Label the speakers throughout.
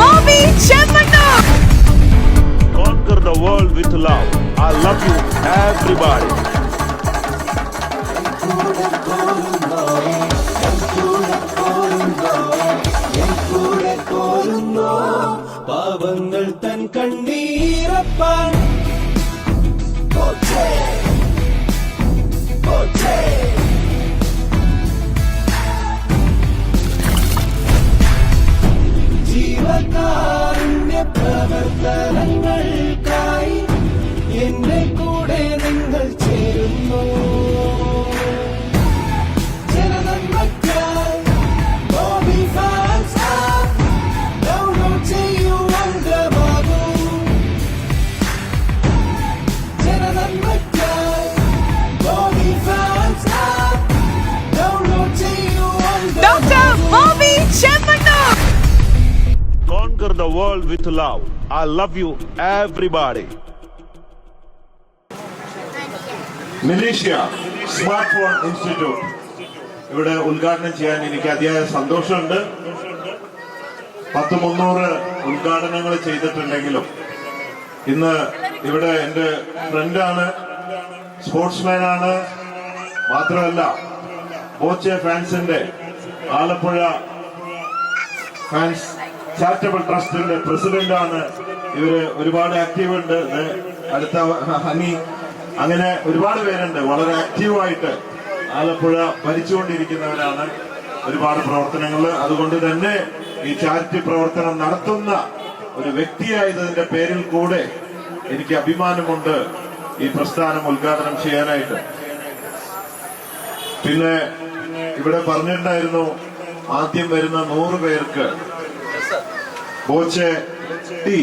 Speaker 1: Obi Chemmanur. Conquer the world with love. I love you, everybody.
Speaker 2: പാവങ്ങൾ തൻ കണ്ണീരപ്പാൻ
Speaker 3: Ya Rabbi,
Speaker 1: Ya Rabbi, world with love. I love you, everybody.
Speaker 4: Malaysia smartphone institute ഇവിടെ ഉദ്ഘാടനം ചെയ്യാൻ എനിക്ക് അതിയായ സന്തോഷമുണ്ട് പത്ത് മുന്നൂറ് ഉദ്ഘാടനങ്ങൾ ചെയ്തിട്ടുണ്ടെങ്കിലും ഇന്ന് ഇവിടെ എന്റെ ഫ്രണ്ടാണ് സ്പോർട്സ്മാനാണ് മാത്രമല്ല ബോച്ചെ ഫാൻസിന്റെ ആലപ്പുഴ ഫാൻസ് ചാരിറ്റബിൾ ട്രസ്റ്റിന്റെ പ്രസിഡന്റാണ് ഇവർ ഒരുപാട് ആക്റ്റീവ് ഉണ്ട്. അടുത്ത ഹനി അങ്ങനെ ഒരുപാട് പേരുണ്ട്. വളരെ ആക്റ്റീവായിട്ട് ആലപ്പുഴ ഭരിച്ചുകൊണ്ടിരിക്കുന്നവരാണ് ഒരുപാട് പ്രവർത്തനങ്ങൾ അതുകൊണ്ട് തന്നെ ഈ ചാരിറ്റി പ്രവർത്തനം നടത്തുന്ന ഒരു വ്യക്തിയായതിന്റെ പേരിൽ കൂടെ എനിക്ക് അഭിമാനമുണ്ട് ഈ പ്രസ്ഥാനം ഉദ്ഘാടനം ചെയ്യാനായിട്ട്. പിന്നെ ഇവിടെ പറഞ്ഞിട്ടുണ്ടായിരുന്നു ആദ്യം വരുന്ന നൂറ് പേർക്ക് Boche tea.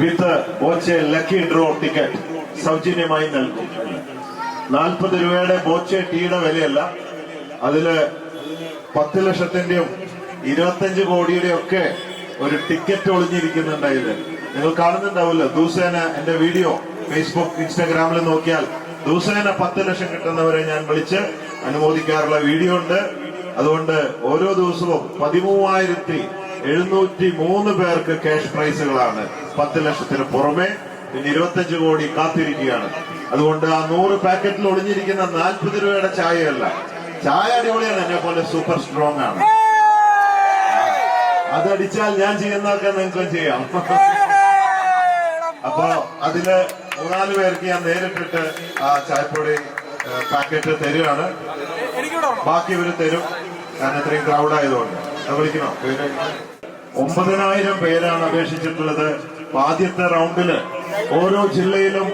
Speaker 4: With Boche lucky draw ticket സൗജന്യമായി നൽകും. നാൽപ്പത് രൂപയുടെ ബോച്ചെ ടീയുടെ വിലയല്ല. അതിൽ പത്ത് ലക്ഷത്തിന്റെയും ഇരുപത്തഞ്ച് കോടിയുടെ ഒക്കെ ഒരു ടിക്കറ്റ് ഒളിഞ്ഞിരിക്കുന്നുണ്ട് ഇതിൽ നിങ്ങൾ കാണുന്നുണ്ടാവില്ല ദൂസേന എന്റെ വീഡിയോ ഫേസ്ബുക്ക് ഇൻസ്റ്റാഗ്രാമിൽ നോക്കിയാൽ ദൂസേന പത്ത് ലക്ഷം കിട്ടുന്നവരെ ഞാൻ വിളിച്ച് അനുമോദിക്കാറുള്ള വീഡിയോ ഉണ്ട്. അതുകൊണ്ട് ഓരോ ദിവസവും പതിമൂവായിരത്തി എഴുന്നൂറ്റി മൂന്ന് പേർക്ക് ക്യാഷ് പ്രൈസുകളാണ് പത്ത് ലക്ഷത്തിന് പുറമെ പിന്നെ ഇരുപത്തഞ്ച് കോടി കാത്തിരിക്കുകയാണ്. അതുകൊണ്ട് ആ നൂറ് പാക്കറ്റിൽ ഒളിഞ്ഞിരിക്കുന്ന നാൽപ്പത് രൂപയുടെ ചായയല്ല. ചായ അടിപൊളിയാണ് എന്നെ പോലെ സൂപ്പർ സ്ട്രോങ് ആണ്. അതടിച്ചാൽ ഞാൻ ചെയ്യുന്നതൊക്കെ നിങ്ങൾക്ക് ചെയ്യാം. അപ്പൊ അതിൽ മൂന്നാൽ പേർക്ക് ഞാൻ നേരിട്ടിട്ട് ആ ചായപ്പൊടി പാക്കറ്റ് തരുകയാണ്. ബാക്കി ഇവർ തരും. കാരണം ഇത്രയും ക്രൗഡ് ആയതുകൊണ്ട്. വിളിക്കണോ? പേര്? ഒമ്പതിനായിരം പേരാണ് അപേക്ഷിച്ചിട്ടുള്ളത്. ആദ്യത്തെ റൗണ്ടിൽ ഓരോ ജില്ലയിലും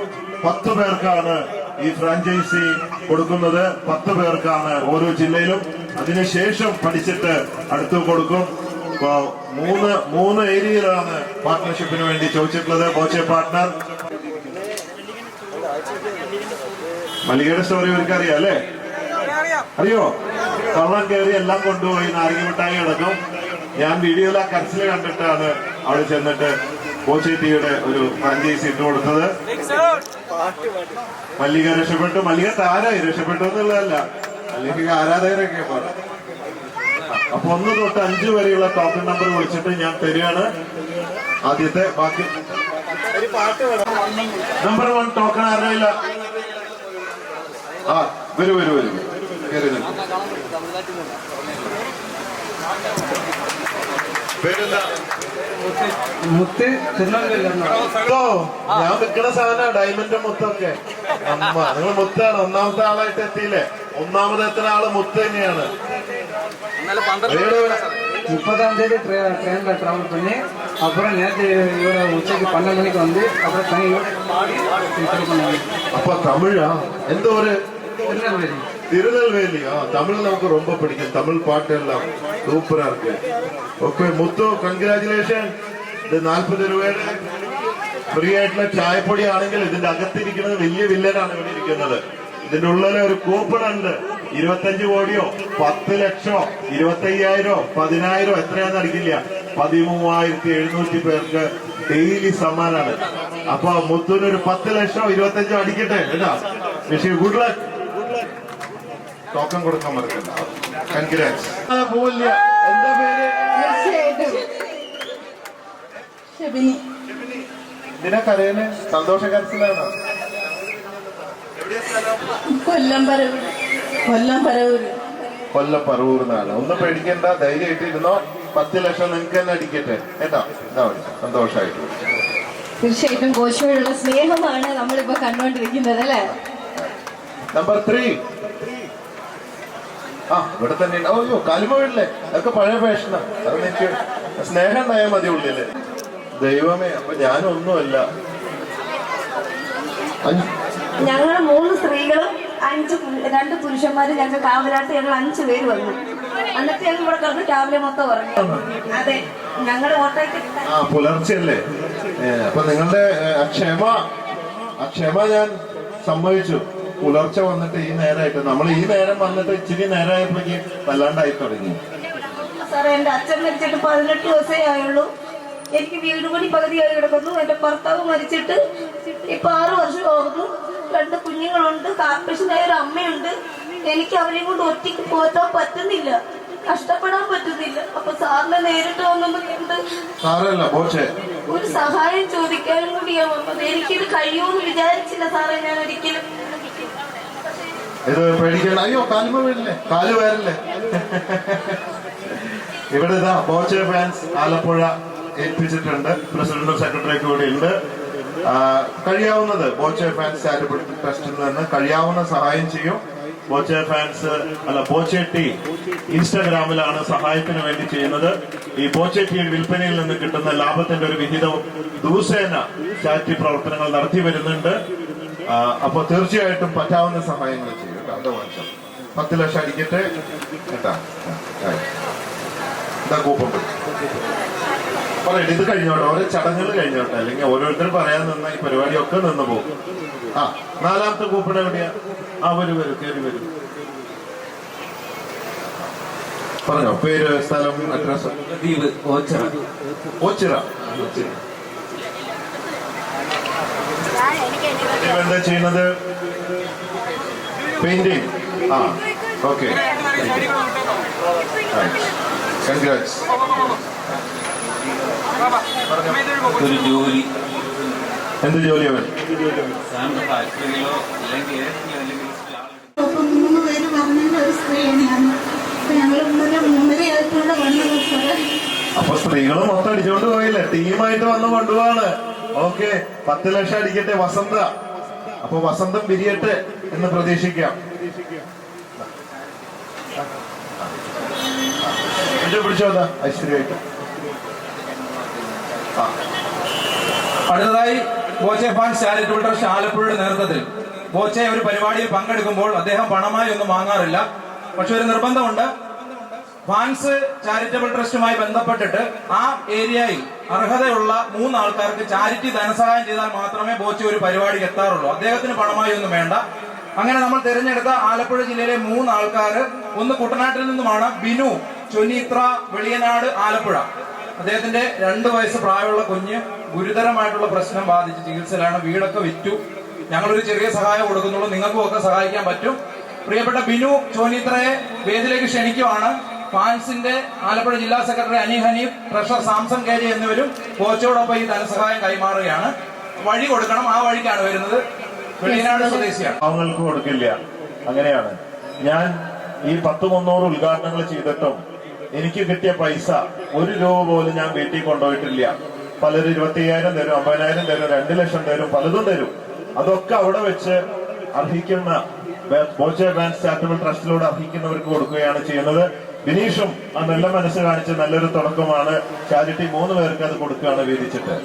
Speaker 4: പത്ത് പേർക്കാണ് ഈ ഫ്രാഞ്ചൈസി കൊടുക്കുന്നത്. പത്ത് പേർക്കാണ് ഓരോ ജില്ലയിലും. അതിനുശേഷം പഠിച്ചിട്ട് അടുത്ത് കൊടുക്കും. മൂന്ന് മൂന്ന് ഏരിയയിലാണ് പാർട്ട്ണർഷിപ്പിന് വേണ്ടി ചോദിച്ചിട്ടുള്ളത്. ബോച്ചെ പാർട്ട്ണർ മല്ലികയുടെ സ്റ്റോറി ഇവർക്ക് അറിയാം അല്ലേ? അറിയോ. കള്ളം കയറി എല്ലാം കൊണ്ടുപോയി നാരങ്ങ മിഠായി അടക്കം. ഞാൻ വീഡിയോയിൽ ആ കണ്ടിട്ടാണ് അവിടെ ചെന്നിട്ട് കോച്ചി ടിയുടെ ഒരു ഫ്രാഞ്ചൈസി ഇട്ട് കൊടുത്തത്. മല്ലിക രക്ഷപ്പെട്ടു. മല്ലിക താരായി. രക്ഷപ്പെട്ടു എന്നുള്ളതല്ല. അല്ലെങ്കിൽ ആരാധകരൊക്കെ പറഞ്ഞു അപ്പൊ ഒന്ന് തൊട്ട് അഞ്ച് വരെയുള്ള ടോക്കൺ നമ്പർ വിളിച്ചിട്ട് ഞാൻ തരികയാണ്. ആദ്യത്തെ ബാക്കി. നമ്പർ വൺ ടോക്കൺ ആരുടെയില്ല ആ വരൂ വരൂ വരൂ. കയറി. പേരെന്താ
Speaker 5: മുത്ത് തിരുനെൽവേലി
Speaker 4: ഓ, ഞാൻ നിൽക്കുന്ന സാധനം ഡയമണ്ട് മുത്തൊക്കെ അമ്മ നിങ്ങൾ മുത്താണ് ഒന്നാമത്തെ ആളായിട്ട് എത്തിയില്ലേ ഒന്നാമത് എത്തുന്ന ആള് മുത്ത് തന്നെയാണ് ഏഴ്
Speaker 5: முப்பதாம் தேதி ட்ரெ- ட்ரெயின்ல டிராவல் பண்ணி அப்புறம் நேற்று இவர உச்சைக்கு பன்னெண்டு மணிக்கு வந்து அப்புறம் தனி இவர பாடி இது பண்ணாங்க
Speaker 4: അപ്പൊ തമിഴാ എന്തോ ഒരു
Speaker 5: திருநெல்வேலி
Speaker 4: திருநெல்வேலி ஆ தமிழ் நமக்கு ரொம்ப பிடிக்கும் தமிழ் பாட்டு எல்லாம் சூப்பரா இருக்கு ഓക്കെ മുത്തു കൺഗ്രാചുലേഷൻ ഇത് നാൽപ്പത് രൂപയുടെ ഫ്രീ ആയിട്ടുള്ള ചായപ്പൊടി ആണെങ്കിൽ ഇതിന്റെ അകത്തിരിക്കുന്നത് വലിയ വില്ലനാണ് ഇവിടെ ഇരിക്കുന്നത് ഇതിന്റെ ഉള്ളിൽ ഒരു കൂപ്പൺ ഉണ്ട് ഇരുപത്തഞ്ച് കോടിയോ പത്ത് ലക്ഷോ ഇരുപത്തയ്യായിരോ പതിനായിരോ എത്രയാന്ന് അറിയില്ല പതിമൂവായിരത്തി എഴുന്നൂറ്റി പേർക്ക് ഡെയിലി സമ്മാനാണ് അപ്പൊ മുത്തുവിന് ഒരു പത്ത് ലക്ഷോ ഇരുപത്തഞ്ചോ അടിക്കട്ടെ കേട്ടാ പക്ഷേ ഗുഡ് ലക്ക് ടോക്കൺ കൊടുക്കാൻ മറക്കണ്ട. കൺഗ്രാറ്റ്സ് എന്താ പേര്? ഇതിനെ കരയിൽ സന്തോഷകരത്തിലാണ്
Speaker 3: കൊല്ലം പരവൂർ കൊല്ലം പരവൂർ
Speaker 4: കൊല്ലം പറവൂർന്നാണ് ഒന്നും പേടിക്കണ്ട. ധൈര്യമായിട്ടിരുന്നോ. പത്ത് ലക്ഷം നിങ്ങൾക്ക് തന്നെ അടിക്കട്ടെ. കേട്ടോ? എന്താ മതി. സന്തോഷമായിട്ട്
Speaker 3: തീർച്ചയായിട്ടും കോശോടുള്ള സ്നേഹമാണ് നമ്മളിപ്പോ കണ്ടുകൊണ്ടിരിക്കുന്നത് അല്ലേ?
Speaker 4: നമ്പർ ത്രീ ആ ഇവിടെ തന്നെ അയ്യോ അതൊക്കെ പഴയ ഫാഷനാ അത് എനിക്ക് സ്നേഹം ഉണ്ടായാൽ മതി ഉള്ളിൽ. ദൈവമേ അപ്പൊ ഞാനൊന്നുമല്ല.
Speaker 6: ഞങ്ങൾ മൂന്ന് സ്ത്രീകളും അഞ്ച് രണ്ട് പുരുഷന്മാരും ഞങ്ങൾ കാവലാട്ട് ഞങ്ങൾ അഞ്ചു പേര് വന്നു. എന്നിട്ട് ഞങ്ങൾ ഇവിടെ കിടന്ന് രാവിലെ മൊത്തം ഉറങ്ങി. അതെ ഞങ്ങളുടെ ഓട്ടോയ്ക്ക്
Speaker 4: ആ പുലർച്ചെയല്ലേ അപ്പൊ നിങ്ങളുടെ ക്ഷമ ആ ക്ഷമ ഞാൻ സമ്മതിച്ചു. പുലർച്ചെ വന്നിട്ട് ഈ നേരമായിട്ട് നമ്മൾ ഈ നേരം വന്നിട്ട് ഇച്ചിരി നേരമായപ്പോഴേക്ക് വല്ലാണ്ടായി തുടങ്ങി.
Speaker 6: സാറേ എന്റെ അച്ഛൻ മരിച്ചിട്ട് പതിനെട്ട് ദിവസമേ ആയുള്ളൂ. എനിക്ക് വീട് പണി പകുതിയായി കിടക്കുന്നു. എന്റെ ഭർത്താവ് മരിച്ചിട്ട് ഇപ്പൊ ആറു വർഷം ആകുന്നു രണ്ട് കുഞ്ഞുങ്ങളുണ്ട്. കാർപ്പറേഷനായ ഒരു അമ്മയുണ്ട്. എനിക്ക് അവരെയും കൊണ്ട് ഒറ്റയ്ക്ക് പോറ്റാൻ പറ്റുന്നില്ല. കഷ്ടപ്പെടാൻ പറ്റുന്നില്ല. അപ്പൊ സാറിനെ നേരിട്ട്
Speaker 4: വന്നത്
Speaker 6: ഒരു സഹായം ചോദിക്കാനും കൂടിയാ വന്നത്. എനിക്കിത് കഴിയുമെന്ന് വിചാരിച്ചില്ല സാറേ ഞാൻ ഒരിക്കലും
Speaker 4: ഇത് പേടിക്കണ്ട. അയ്യോ കാലുമ വീടില്ലേ കാൽ വേറില്ലേ? ഇവിടെ ഇതാ ബോച്ചെ ഫാൻസ് ആലപ്പുഴ ഏൽപ്പിച്ചിട്ടുണ്ട്. പ്രസിഡന്റും സെക്രട്ടറിയും കൂടി ഉണ്ട്. കഴിയാവുന്നത് ബോച്ചെ ഫാൻസ് ചാരിറ്റബിൾ ട്രസ്റ്റിൽ നിന്ന് കഴിയാവുന്ന സഹായം ചെയ്യും. ബോച്ചെ ഫാൻസ് അല്ല ബോച്ചെ ടീ ഇൻസ്റ്റാഗ്രാമിലാണ് സഹായത്തിന് വേണ്ടി ചെയ്യുന്നത്. ഈ ബോച്ചെ ടീ വിൽപ്പനയിൽ നിന്ന് കിട്ടുന്ന ലാഭത്തിന്റെ ഒരു വിഹിതവും ദിവസേന ചാറ്റി പ്രവർത്തനങ്ങൾ നടത്തി വരുന്നുണ്ട്. അപ്പോൾ അപ്പൊ തീർച്ചയായിട്ടും പറ്റാവുന്ന സഹായങ്ങൾ ചെയ്യും. പത്ത് ലക്ഷം അടിക്കട്ടെ? കേട്ടാ കൂപ്പം പറയട്ടെ ഇത് കഴിഞ്ഞോട്ടെ? ഓരോ ചടങ്ങുകൾ കഴിഞ്ഞോട്ടെ? അല്ലെങ്കിൽ ഓരോരുത്തരും പറയാൻ നിന്ന ഈ പരിപാടിയൊക്കെ നിന്ന് പോകും. ആ നാലാമത്തെ കൂപ്പൺ എവിടെയാ? ആ വരും വരും കയറി വരും. പറഞ്ഞോ പേര് സ്ഥലം അഡ്രസ്
Speaker 7: ദ്വീപ് ഓച്ചിറ.
Speaker 4: ഓച്ചിറ. എന്താ ചെയ്യുന്നത്? പെയിന്റിങ് ആ ഓക്കെ കൺഗ്രാറ്റ്സ്
Speaker 7: ഒരു ജോലി.
Speaker 4: എന്ത് ജോലി അവൻ?
Speaker 8: മൂന്ന് പേര് പറഞ്ഞ ഒരു സ്ത്രീയാണ്. ഞങ്ങൾ ഇന്നലെ മൂന്നരയായിട്ടുണ്ട് വന്നത്
Speaker 4: അപ്പൊ സ്ത്രീകൾ മൊത്തം അടിച്ചോണ്ട് പോയില്ലേ? ടീമായിട്ട് വന്ന് കൊണ്ടുപോവാണ്. ഓക്കെ പത്ത് ലക്ഷം അടിക്കട്ടെ വസന്ത. അപ്പൊ വസന്തം പിരിയട്ടെ. എന്ന് പ്രതീക്ഷിക്കാം.
Speaker 9: അടുത്തതായി ബോച്ചെ ഫാൻസ് ചാരിറ്റബിൾ ട്രസ്റ്റ് ആലപ്പുഴയുടെ നേതൃത്വത്തിൽ. ബോച്ചെ ഒരു പരിപാടിയിൽ പങ്കെടുക്കുമ്പോൾ അദ്ദേഹം പണമായി ഒന്നും വാങ്ങാറില്ല. പക്ഷെ ഒരു നിർബന്ധമുണ്ട്. ഫാൻസ് ചാരിറ്റബിൾ ട്രസ്റ്റുമായി ബന്ധപ്പെട്ടിട്ട് ആ ഏരിയയിൽ അർഹതയുള്ള മൂന്ന് ആൾക്കാർക്ക് ചാരിറ്റി ധനസഹായം ചെയ്താൽ മാത്രമേ ബോച്ചെ ഒരു പരിപാടിക്ക് എത്താറുള്ളൂ. അദ്ദേഹത്തിന് പണമായി ഒന്നും വേണ്ട. അങ്ങനെ നമ്മൾ തിരഞ്ഞെടുത്ത ആലപ്പുഴ ജില്ലയിലെ മൂന്ന് ആൾക്കാർ. ഒന്ന് കുട്ടനാട്ടിൽ നിന്നുമാണ് ബിനു ചൊന്നീത്ര വെളിയനാട് ആലപ്പുഴ. അദ്ദേഹത്തിന്റെ രണ്ട് വയസ്സ് പ്രായമുള്ള കുഞ്ഞ് ഗുരുതരമായിട്ടുള്ള പ്രശ്നം ബാധിച്ച് ചികിത്സയിലാണ് വീടൊക്കെ വിറ്റു. ഞങ്ങളൊരു ചെറിയ സഹായം കൊടുക്കുന്നുള്ളൂ. നിങ്ങൾക്കും ഒക്കെ സഹായിക്കാൻ പറ്റും. പ്രിയപ്പെട്ട ബിനു ചോനിത്രയെ വേദിയിലേക്ക് ക്ഷണിക്കുവാണ്. ഫാൻസിന്റെ ആലപ്പുഴ ജില്ലാ secretary Ani Hanif treasurer Samson കേരി എന്നിവരും കോച്ചോടൊപ്പം ഈ ധനസഹായം കൈമാറുകയാണ്. വഴി കൊടുക്കണം. ആ വഴിക്കാണ് വരുന്നത്. വെളിയനാട് സ്വദേശിയാണ്
Speaker 4: പാവങ്ങൾക്ക് കൊടുക്കില്ല. അങ്ങനെയാണ്. ഞാൻ ഈ പത്ത് മുന്നൂറ് ഉദ്ഘാടനങ്ങൾ ചെയ്തിട്ടും എനിക്ക് കിട്ടിയ പൈസ ഒരു രൂപ പോലും ഞാൻ വീട്ടിൽ കൊണ്ടുപോയിട്ടില്ല. പലരും ഇരുപത്തിയ്യായിരം തരും അമ്പതിനായിരം തരും രണ്ട് ലക്ഷം തരും പലതും തരും. അതൊക്കെ അവിടെ വെച്ച് അർഹിക്കുന്ന ബോച്ചെ ബാൻസ് ചാരിറ്റബിൾ ട്രസ്റ്റിലൂടെ അർഹിക്കുന്നവർക്ക് കൊടുക്കുകയാണ് ചെയ്യുന്നത്. ബിനീഷും ആ നല്ല മനസ്സ് കാണിച്ച നല്ലൊരു തുടക്കമാണ്. ചാരിറ്റി മൂന്ന് പേർക്ക് അത് കൊടുക്കുകയാണ് വീതിച്ചിട്ട്.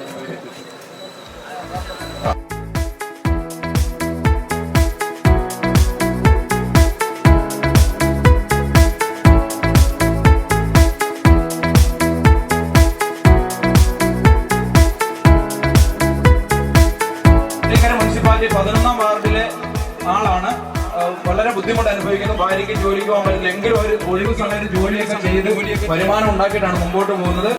Speaker 9: ആളാണ്. വളരെ ബുദ്ധിമുട്ട് അനുഭവിക്കുന്നു. ഭാര്യയ്ക്ക് ജോലിക്ക് പോകാൻ പറ്റില്ല. എങ്കിലും ഒരു ഒഴിവ് സമയത്ത് ജോലിയൊക്കെ ചെയ്ത് വരുമാനം ഉണ്ടാക്കിയിട്ടാണ് മുമ്പോട്ട് പോകുന്നത്.